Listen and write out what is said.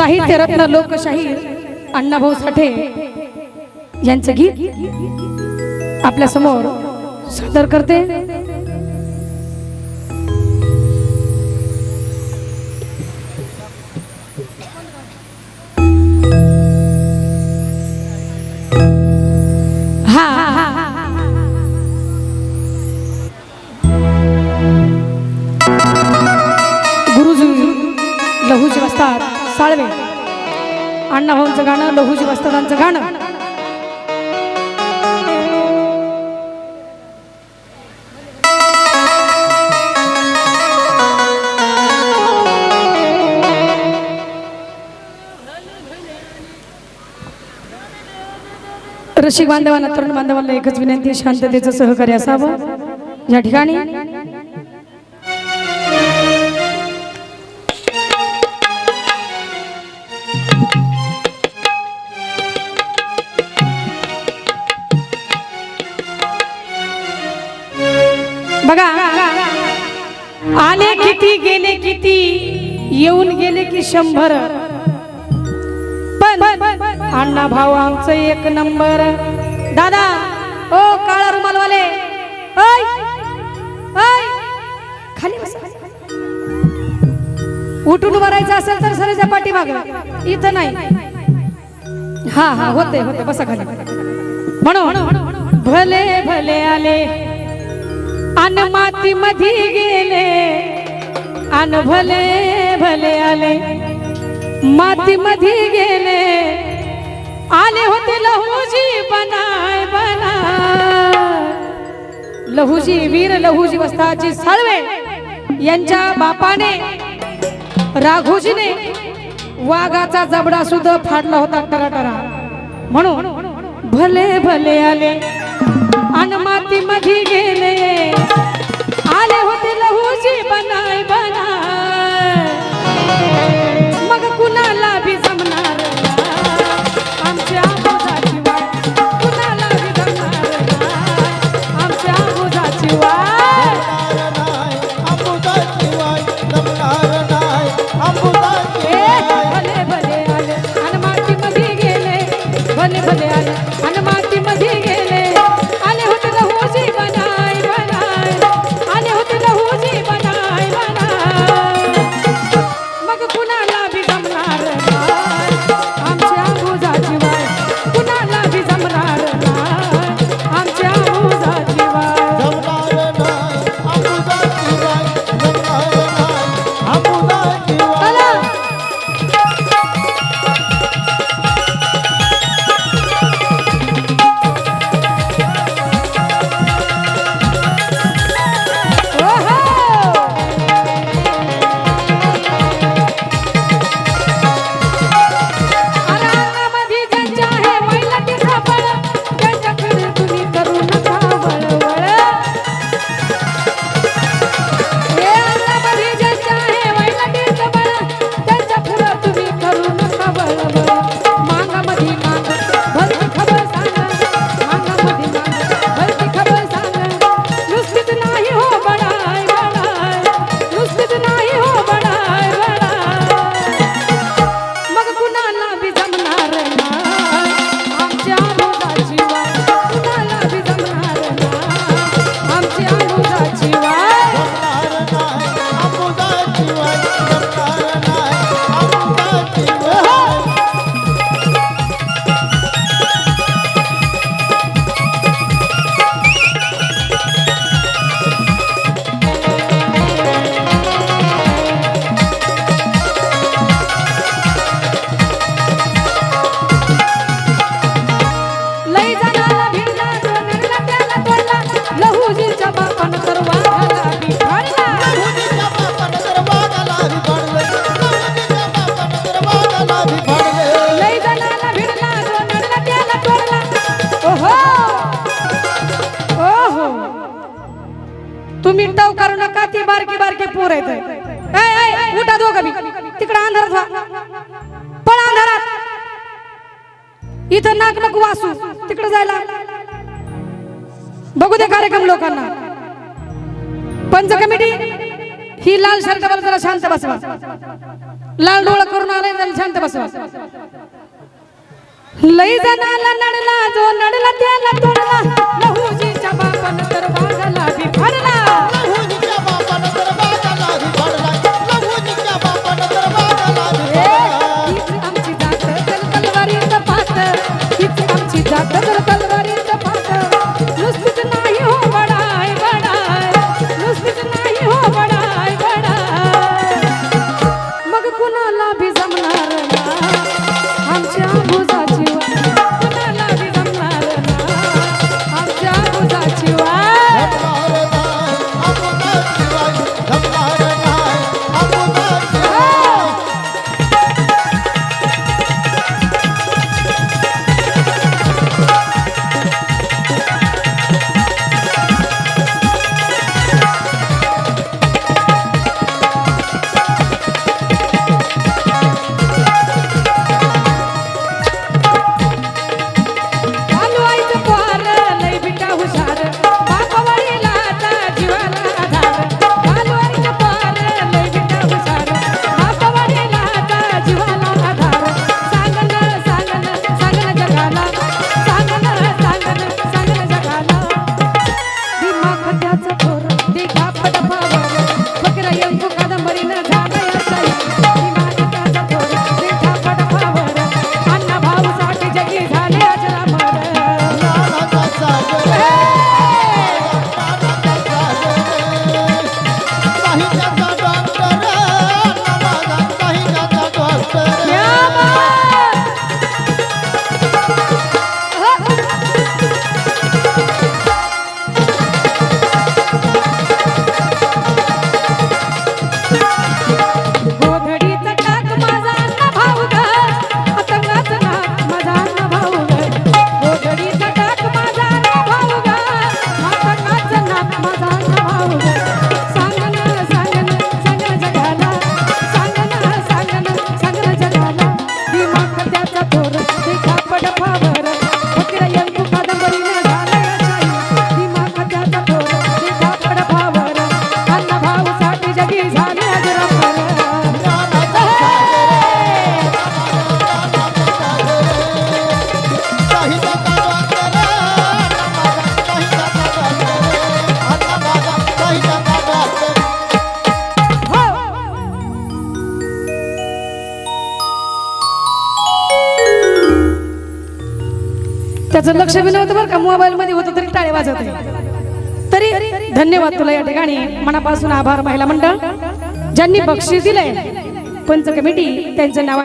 साहित्यरत्न लोकशाही अण्णाभाऊ साठे यांचं गीत आपल्यासमोर सादर करते. साळवे अण्णाभाऊंचं गाणं लघुजी वस्तादांचं गाणं. रसिक बांधवांना तरुण बांधवांना एकच विनंती शांततेचं सहकार्य असावं. या ठिकाणी गेले की शंभर. पण अण्णा भाऊ आमचं एक नंबर. दादा ओ काळा रुमालवाले खाली उठून भरायचं असेल तर सरेच्या पाठीमाग. इथं नाही. हा हा होते होते बसा खाली. म्हणून भले भले आले. अन माती मधी गेले. अन भले भले आले. माती मध्ये गेले. आले होते लहूजी बनाय बना लहूजी वीर लहूजी वस्ताची साळवे यांच्या बापाने राघोजीने वाघाचा जबडा सुद्धा फाडला होता टराटरा. म्हणून भले भले आले. अन माती मध्ये गेले. लहूची बनाय बनाय मग कुणाला बारीक पोर येत उठा दो कमी तिकडे अंधारात व्हा. पळा अंधारात. इथं नाक नको वासू. तिकडे जायला. बघू दे कार्यक्रम लोकांना. पंच कमिटी ही लाल शर्ट जरा शांत बसवा. लाल डोळ करून आले जरा शांत बसवा. लई जनाला नडला जो नडला त्याला तोडला. त्याचं लक्ष बी नव्हतं बरं का. मोबाईल मध्ये होत तरी टाळे वाजत तरी धन्यवाद तुला या ठिकाणी. मनापासून आभार महिला मंडळ. ज्यांनी बक्षीस दिलंय पंच कमिटी त्यांचं नाव